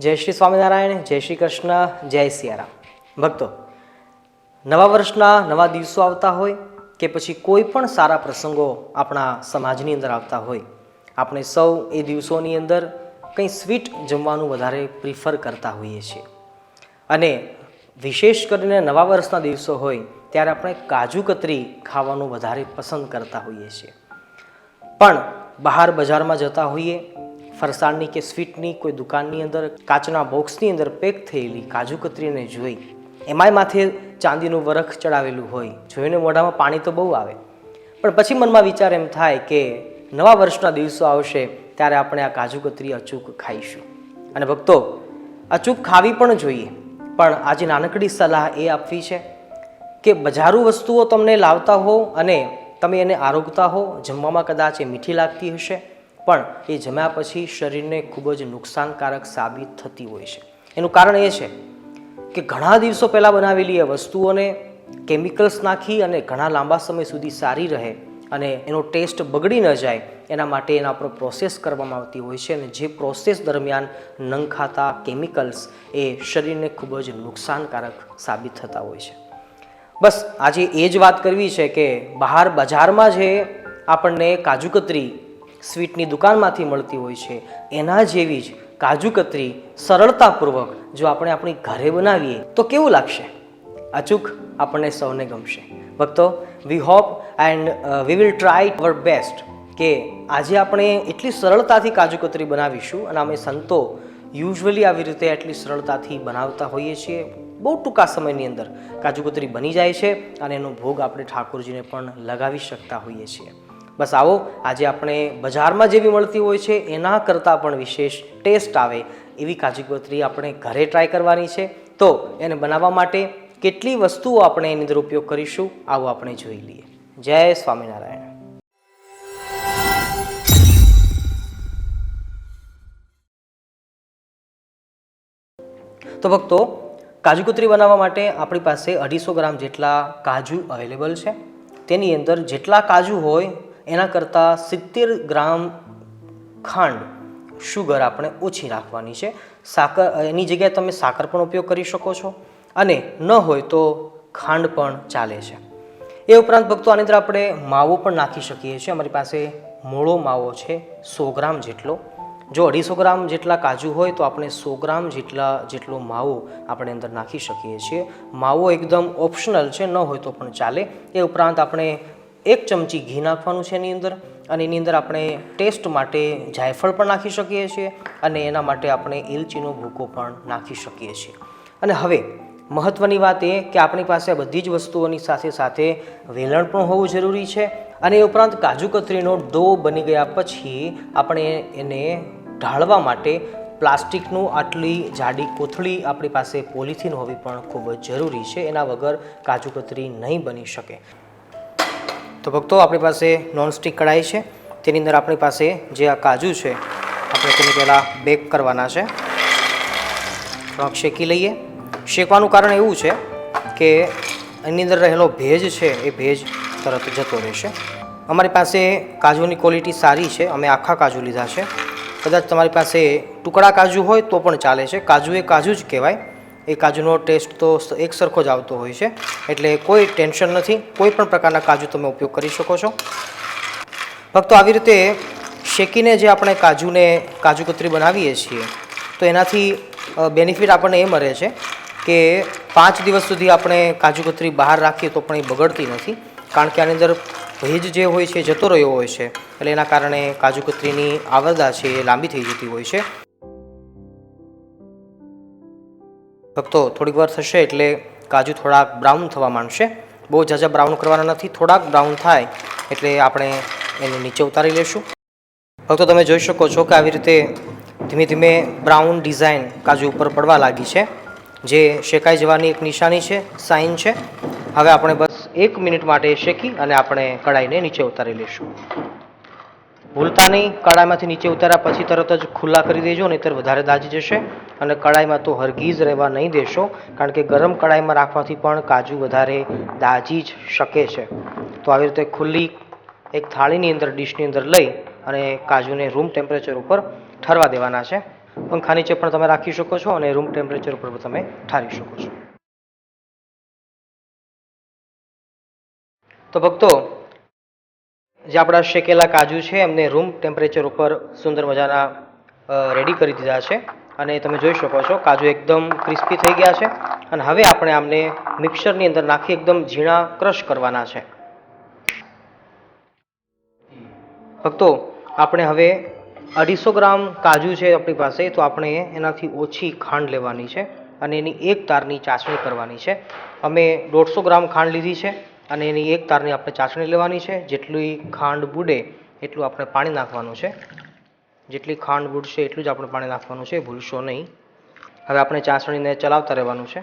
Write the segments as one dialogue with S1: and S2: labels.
S1: જય શ્રી સ્વામિનારાયણ, જય શ્રી કૃષ્ણ, જય સિયારામ. ભક્તો, નવા વર્ષના નવા દિવસો આવતા હોય કે પછી કોઈ પણ સારા પ્રસંગો આપણા સમાજની અંદર આવતા હોય, આપણે સૌ એ દિવસોની અંદર કંઈ સ્વીટ જમવાનું વધારે પ્રિફર કરતા હોઈએ છીએ. અને વિશેષ કરીને નવા વર્ષના દિવસો હોય ત્યારે આપણે કાજુ કતરી ખાવાનું વધારે પસંદ કરતા હોઈએ છીએ. પણ બહાર બજારમાં જતા હોઈએ ફરસાણની કે સ્વીટની કોઈ દુકાનની અંદર, કાચના બોક્સની અંદર પેક થયેલી કાજુ કતરીને જોઈ. એમાંય માથે ચાંદીનું વરખ ચડાવેલું હોય. જોઈને મોઢામાં પાણી તો બહુ આવે. પણ પછી મનમાં વિચાર એમ થાય કે નવા વર્ષના દિવસો આવશે ત્યારે આપણે આ કાજુ કતરી અચૂક ખાઈશું. અને ભક્તો, અચૂક ખાવી પણ જોઈએ. પણ આજે નાનકડી સલાહ એ આપવી છે કે બજારું વસ્તુઓ તમને લાવતા હો અને તમે એને આરોગતા હો, જમવામાં કદાચ એ મીઠી લાગતી હશે. પણ એ જમ્યા પછી શરીરને ખૂબ જ નુકસાનકારક સાબિત થતી હોય છે. એનું કારણ એ છે કે ઘણા દિવસો પહેલાં બનાવેલી એ વસ્તુઓને કેમિકલ્સ નાખી અને ઘણા લાંબા સમય સુધી સારી રહે અને એનો ટેસ્ટ બગડી ન જાય, એના માટે એના પર પ્રોસેસ કરવામાં આવતી હોય છે અને જે પ્રોસેસ દરમિયાન નંખાતા કેમિકલ્સ એ શરીરને ખૂબ જ નુકસાનકારક સાબિત થતા હોય છે. બસ આજે એ જ વાત કરવી છે કે બહાર બજારમાં જે આપણને કાજુ કતરી સ્વીટની દુકાનમાંથી મળતી હોય છે. એના જેવી જ કાજુ કતરી સરળતાપૂર્વક જો આપણે આપણી ઘરે બનાવીએ, તો કેવું લાગશે? અચૂક આપણને સૌને ગમશે. ભક્તો we hope and we will try our best કે આજે આપણે એટલી સરળતાથી કાજુ કતરી બનાવીશું અને અમે સંતો યુઝવલી આવી રીતે એટલી સરળતાથી બનાવતા હોઈએ છીએ. બહુ ટૂંકા સમયની અંદર કાજુ કતરી બની જાય છે અને એનો ભોગ આપણે ઠાકોરજીને પણ લગાવી શકતા હોઈએ છીએ. બસ આવો, આજે આપણે બજારમાં જેવી મળતી હોય છે, એના કરતાં પણ વિશેષ ટેસ્ટ આવે એવી કાજુ કતરી આપણે ઘરે ટ્રાય કરવાની છે. તો એને બનાવવા માટે કેટલી વસ્તુઓ આપણે એની અંદર ઉપયોગ કરીશું, આવું આપણે જોઈ લઈએ. જય સ્વામિનારાયણ. તો ભક્તો કાજુ કતરી બનાવવા માટે આપણી પાસે અઢીસો ગ્રામ જેટલા કાજુ અવેલેબલ છે. તેની અંદર જેટલા કાજુ હોય એના કરતાં સિત્તેર ગ્રામ ખાંડ શુગર આપણે ઓછી રાખવાની છે. સાકર, એની જગ્યાએ તમે સાકર પણ ઉપયોગ કરી શકો છો અને ન હોય તો ખાંડ પણ ચાલે છે. એ ઉપરાંત ભક્તો આની અંદર આપણે માવો પણ નાખી શકીએ છીએ. અમારી પાસે મોળો માવો છે, સો ગ્રામ જેટલો. જો અઢીસો ગ્રામ જેટલા કાજુ હોય તો આપણે સો ગ્રામ જેટલા, જેટલો માવો આપણે અંદર નાખી શકીએ છીએ. માવો એકદમ ઓપ્શનલ છે, ન હોય તો પણ ચાલે. એ ઉપરાંત આપણે એક ચમચી ઘી નાખવાનું છે એની અંદર અને એની અંદર આપણે ટેસ્ટ માટે જાયફળ પણ નાખી શકીએ છીએ અને એના માટે આપણે એલચીનો ભૂકો પણ નાખી શકીએ છીએ. અને હવે મહત્ત્વની વાત એ કે આપણી પાસે બધી જ વસ્તુઓની સાથે સાથે વેલણ પણ હોવું જરૂરી છે અને એ ઉપરાંત કાજુ કતરીનો ડો બની ગયા પછી આપણે એને ઢાળવા માટે પ્લાસ્ટિકનું આટલી જાડી કોથળી આપણી પાસે પોલિથીન હોવી પણ ખૂબ જ જરૂરી છે. એના વગર કાજુ કતરી નહીં બની શકે. તો ભક્તો, આપણી પાસે નોનસ્ટિક કઢાઈ છે. તેની અંદર આપણી પાસે જે આ કાજુ છે, આપણે તેને પહેલાં બેક કરવાના છે. થોડાક શેકી લઈએ. શેકવાનું કારણ એવું છે કે એની અંદર રહેલો ભેજ છે, એ ભેજ તરત જતો રહેશે. અમારી પાસે કાજુની ક્વોલિટી સારી છે, અમે આખા કાજુ લીધા છે. કદાચ તમારી પાસે ટુકડા કાજુ હોય તો પણ ચાલે છે. કાજુ એ કાજુ જ કહેવાય. એ કાજુનો ટેસ્ટ તો એક સરખો જ આવતો હોય છે. એટલે કોઈ ટેન્શન નથી. કોઈ પણ પ્રકારના કાજુ તમે ઉપયોગ કરી શકો છો. ફક્ત આવી રીતે શેકીને જે આપણે કાજુને, કાજુ કતરી બનાવીએ છીએ, તો એનાથી બેનિફિટ આપણને એ મળે છે કે પાંચ દિવસ સુધી આપણે કાજુ કતરી બહાર રાખીએ તો પણ એ બગડતી નથી. કારણ કે આની અંદર ભેજ જે હોય છે, જતો રહ્યો હોય છે, એટલે એના કારણે કાજુ કતરીની આવરદા છે એ લાંબી થઈ જતી હોય છે. ફક્તો થોડીક વાર થશે એટલે કાજુ થોડાક બ્રાઉન થવા માંડશે. બહુ ઝાઝા બ્રાઉન કરવાના નથી, થોડાક બ્રાઉન થાય એટલે આપણે એને નીચે ઉતારી લેશું ભક્તો, તમે જોઈ શકો છો કે આવી રીતે ધીમે ધીમે બ્રાઉન ડિઝાઇન કાજુ ઉપર પડવા લાગી છે, જે શેકાઈ જવાની એક નિશાની છે સાઇન છે. હવે આપણે બસ એક મિનિટ માટે શેકી અને આપણે કઢાઈને નીચે ઉતારી લઈશું. ભૂલતા નહીં કડાઈમાંથી નીચે ઉતાર્યા પછી તરત જ ખુલ્લા કરી દેજો, નહીંતર વધારે દાજી જશે અને કડાઈમાં તો હરગીઝ રહેવા નહીં દેશો, કારણ કે ગરમ કડાઈમાં રાખવાથી પણ કાજુ વધારે દાજી જ શકે છે. તો આવી રીતે ખુલ્લી એક થાળીની અંદર, ડીશની અંદર લઈ અને કાજુને રૂમ ટેમ્પરેચર ઉપર ઠરવા દેવાના છે. પંખા નીચે પણ તમે રાખી શકો છો અને રૂમ ટેમ્પરેચર ઉપર તમે ઠારી શકો છો. તો ભક્તો જે આપણા શેકેલા કાજુ છે, એમને રૂમ ટેમ્પરેચર ઉપર સુંદર મજાના રેડી કરી દીધા છે. અને તમે જોઈ શકો છો, કાજુ એકદમ ક્રિસ્પી થઈ ગયા છે. અને હવે આપણે આમને મિક્સરની અંદર નાખી એકદમ ઝીણા ક્રશ કરવાના છે. ભક્તો, આપણે હવે અઢીસો ગ્રામ કાજુ છે આપણી પાસે, તો આપણે એનાથી ઓછી ખાંડ લેવાની છે. અને એની એક તારની ચાસણી કરવાની છે. અમે દોઢસો ગ્રામ ખાંડ લીધી છે. અને એની એક તારની આપણે ચાસણી લેવાની છે. જેટલી ખાંડ બુડે એટલું આપણે પાણી નાખવાનું છે. જેટલી ખાંડ બુડશે એટલું જ આપણે પાણી નાખવાનું છે. ભૂલશો નહીં. હવે આપણે ચાસણીને ચલાવતા રહેવાનું છે.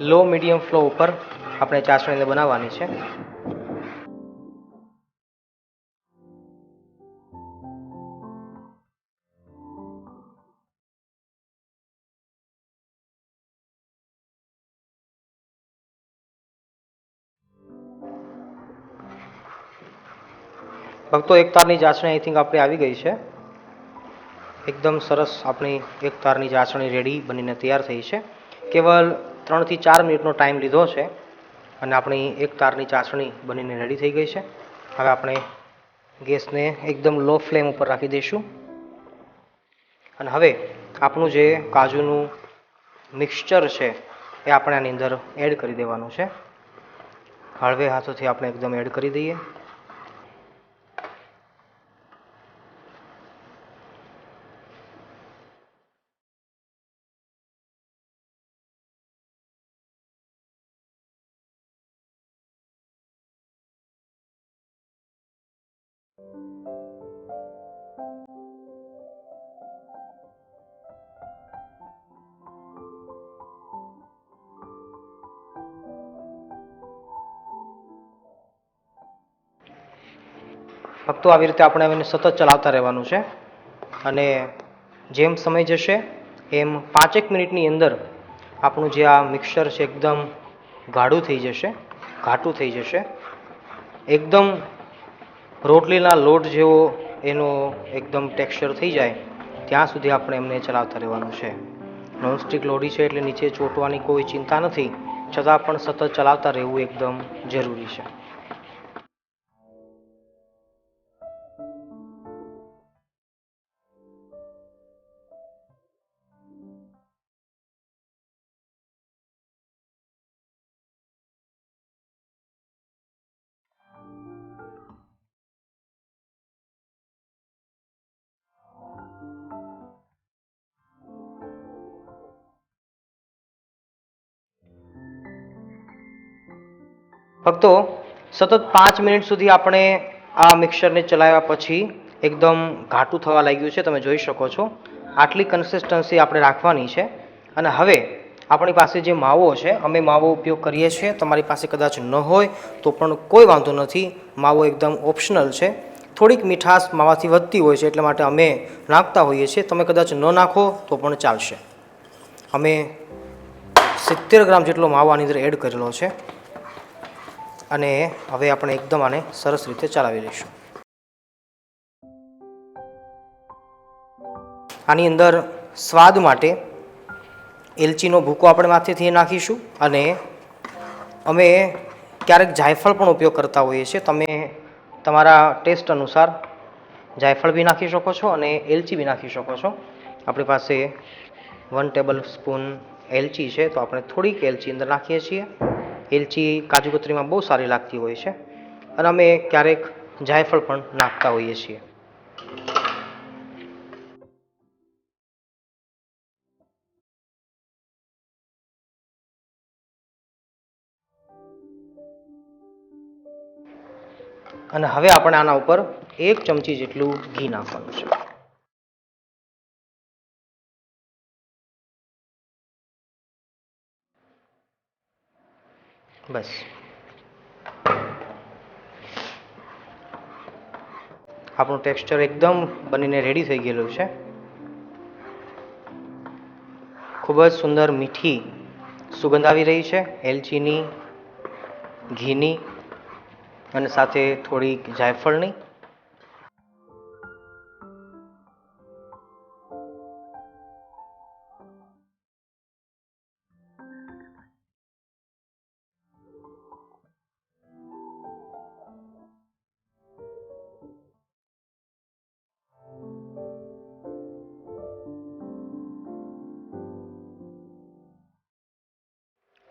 S1: લો મીડિયમ ફ્લો ઉપર આપણે ચાસણીને બનાવવાની છે. ભક્તો એક તારની ચાસણી આઈ થિંક આપણી આવી ગઈ છે. એકદમ સરસ આપણી એક તારની ચાસણી રેડી બનીને તૈયાર થઈ છે. કેવલ ત્રણથી ચાર મિનિટનો ટાઈમ લીધો છે અને આપણી એક તારની ચાસણી બનીને રેડી થઈ ગઈ છે. હવે આપણે ગેસને એકદમ લો ફ્લેમ ઉપર રાખી દઈશું. અને હવે આપણું જે કાજુનું મિક્સચર છે એ આપણે આની અંદર એડ કરી દેવાનું છે. હળવે હાથોથી આપણે એકદમ એડ કરી દઈએ. ફક્તો આવી રીતે આપણે એને સતત ચલાવતા રહેવાનું છે. અને જેમ સમય જશે, એમ પાંચેક મિનિટની અંદર આપણું જે આ મિક્સર છે એકદમ ગાઢું થઈ જશે, ઘાટું થઈ જશે. એકદમ રોટલીના લોટ જેવો એનો એકદમ ટેક્સચર થઈ જાય, ત્યાં સુધી આપણે એમને ચલાવતા રહેવાનું છે. નોનસ્ટિક લોડી છે એટલે નીચે ચોંટવાની કોઈ ચિંતા નથી, છતાં પણ સતત ચલાવતા રહેવું એકદમ જરૂરી છે. ફક્તો સતત પાંચ મિનિટ સુધી આપણે આ મિક્સરને ચલાવ્યા પછી એકદમ ઘાટું થવા લાગ્યું છે, તમે જોઈ શકો છો. આટલી કન્સિસ્ટન્સી આપણે રાખવાની છે. અને હવે આપણી પાસે જે માવો છે, અમે માવો ઉપયોગ કરીએ છીએ. તમારી પાસે કદાચ ન હોય તો પણ કોઈ વાંધો નથી. માવો એકદમ ઓપ્શનલ છે. થોડીક મીઠાશ માવાથી વધતી હોય છે, એટલે માટે અમે નાખતા હોઈએ છીએ. તમે કદાચ ન નાખો તો પણ ચાલશે. અમે સિત્તેર ગ્રામ જેટલો માવો આની અંદર એડ કરેલો છે. અને હવે આપણે એકદમ આને સરસ રીતે ચલાવી લઈશું. આની અંદર સ્વાદ માટે એલચીનો ભૂકો આપણે માથેથી નાખીશું અને અમે ક્યારેક જાયફળ પણ ઉપયોગ કરતા હોઈએ છીએ. તમે તમારા ટેસ્ટ અનુસાર જાયફળ બી નાખી શકો છો અને એલચી બી નાખી શકો છો. આપણી પાસે વન ટેબલ સ્પૂન એલચી છે, તો આપણે થોડીક એલચી અંદર નાખીએ છીએ. એલચી, કાજુ કતરીમાં બહુ સારી લાગતી હોય છે અને અમે ક્યારેક જાયફળ પણ નાખતા હોઈએ છીએ. અને હવે આપણે આના ઉપર એક ચમચી જેટલું ઘી નાખવાનું છે. બસ. આપણું ટેક્સચર એકદમ બનીને રેડી થઈ ગયેલું છે. ખૂબ જ સુંદર મીઠી સુગંધ આવી રહી છે, એલચીની, ઘીની અને સાથે થોડીક જાયફળની.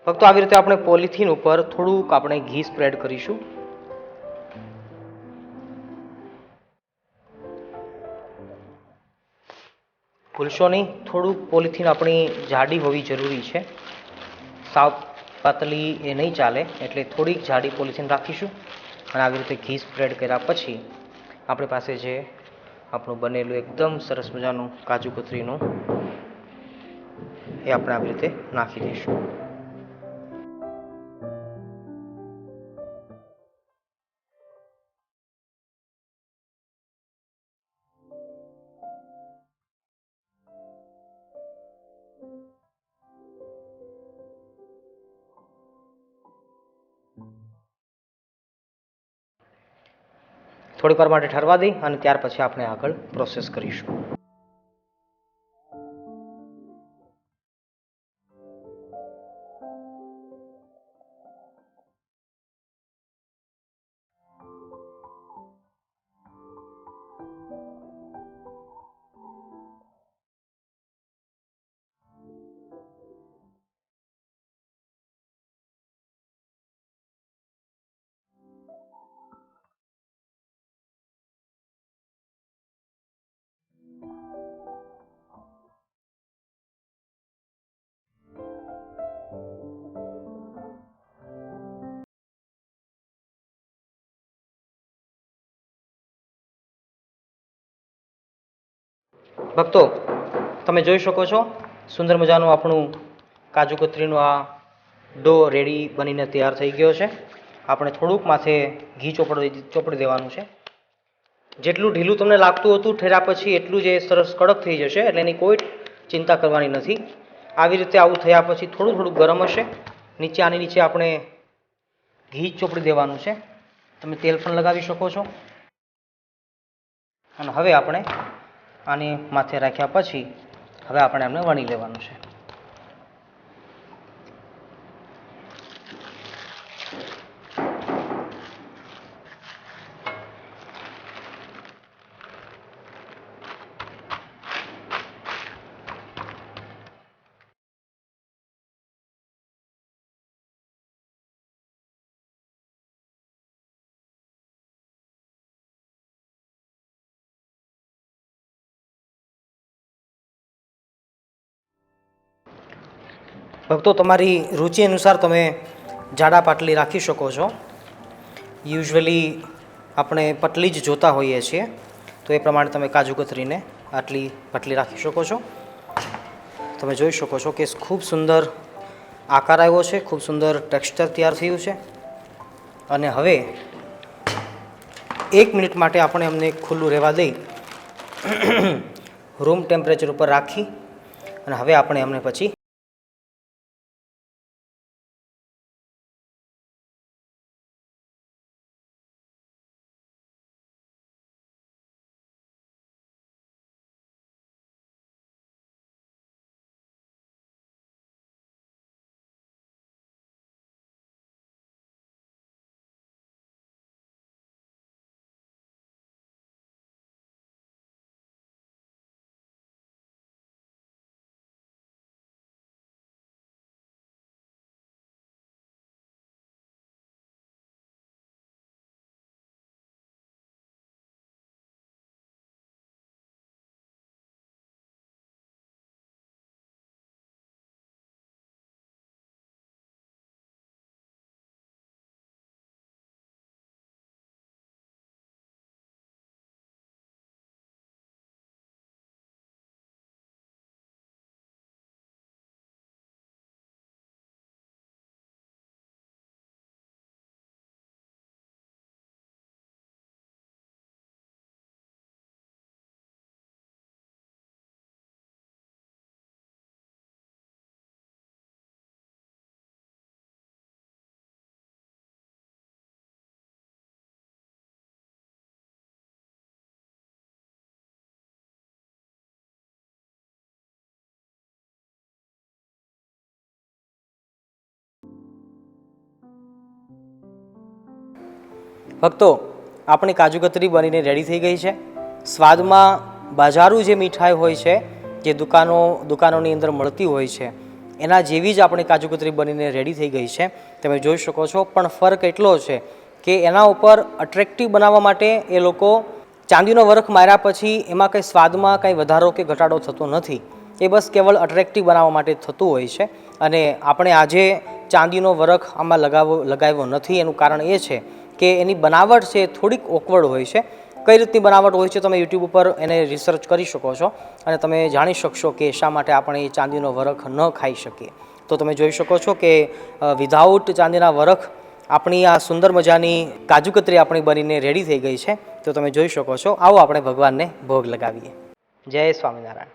S1: ફક્ત આવી રીતે આપણે પોલિથીન ઉપર થોડુંક આપણે ઘી સ્પ્રેડ કરીશું. ભૂલશો નહીં, થોડુંક પોલિથીન આપણી જાડી હોવી જરૂરી છે. સાવ પાતળી એ નહીં ચાલે, એટલે થોડીક જાડી પોલિથીન રાખીશું અને આવી રીતે ઘી સ્પ્રેડ કર્યા પછી આપણી પાસે જે આપણું બનેલું એકદમ સરસ મજાનું કાજુ કતરીનું એ આપણે આવી રીતે નાખી દઈશું. થોડીક વાર માટે ઠરવા દઈ અને ત્યાર પછી આપણે આગળ પ્રોસેસ કરીશું. ભક્તો, તમે જોઈ શકો છો, સુંદર મજાનું આપણું કાજુ કતરીનું આ ડો રેડી બનીને તૈયાર થઈ ગયો છે. આપણે થોડુંક માથે ઘી ચોપડી ચોપડી દેવાનું છે. જેટલું ઢીલું તમને લાગતું હતું, ઠેરા પછી એટલું જ સરસ કડક થઈ જશે, એટલે એની કોઈ ચિંતા કરવાની નથી. આવી રીતે આવું થયા પછી થોડું થોડું ગરમ હશે. નીચે આની નીચે આપણે ઘી ચોપડી દેવાનું છે. તમે તેલ પણ લગાવી શકો છો. અને હવે આપણે આની માથે રાખ્યા પછી હવે આપણે એમને વણી લેવાનું છે. ભક્તો, તમારી રુચિ અનુસાર તમે જાડા પાટલી રાખી શકો છો. યુઝ્યુઅલી આપણે પટલી જ જોતા હોઈએ છીએ, તો એ પ્રમાણે તમે કાજુ કતરીને આટલી પટલી રાખી શકો છો. તમે જોઈ શકો છો કે ખૂબ સુંદર આકાર આવ્યો છે, ખૂબ સુંદર ટેક્સચર તૈયાર થયું છે. અને હવે એક મિનિટ માટે આપણે અમને ખુલ્લું રહેવા દઈ. રૂમ ટેમ્પરેચર ઉપર રાખી અને હવે આપણે અમને પછી ભક્તો, આપણી કાજુ કતરી બનીને રેડી થઈ ગઈ છે. સ્વાદમાં બાજારું જે મીઠાઈ હોય છે, જે દુકાનો, દુકાનોની અંદર મળતી હોય છે, એના જેવી જ આપણી કાજુ કતરી બનીને રેડી થઈ ગઈ છે. તમે જોઈ શકો છો, પણ ફરક એટલો છે કે એના ઉપર અટ્રેક્ટિવ બનાવવા માટે એ લોકો ચાંદીનો વરખ માર્યા પછી એમાં કંઈ સ્વાદમાં કંઈ વધારો કે ઘટાડો થતો નથી. એ બસ કેવળ અટ્રેક્ટિવ બનાવવા માટે થતું હોય છે. અને આપણે આજે ચાંદીનો વરખ આમાં લગાવો, લગાવ્યો નથી. એનું કારણ એ છે કે એની બનાવટ છે થોડીક ઓકવર્ડ હોય છે. કઈ રીતની બનાવટ હોય છે તમે યુટ્યુબ ઉપર એને રિસર્ચ કરી શકો છો અને તમે જાણી શકશો કે શા માટે આપણે એ ચાંદીનો વરખ ન ખાઈ શકીએ. તો તમે જોઈ શકો છો કે વિધાઉટ ચાંદીના વરખ આપણી આ સુંદર મજાની કાજુ કતરી આપણી બનીને રેડી થઈ ગઈ છે. તો તમે જોઈ શકો છો, આવો આપણે ભગવાનને ભોગ લગાવીએ. જય સ્વામિનારાયણ.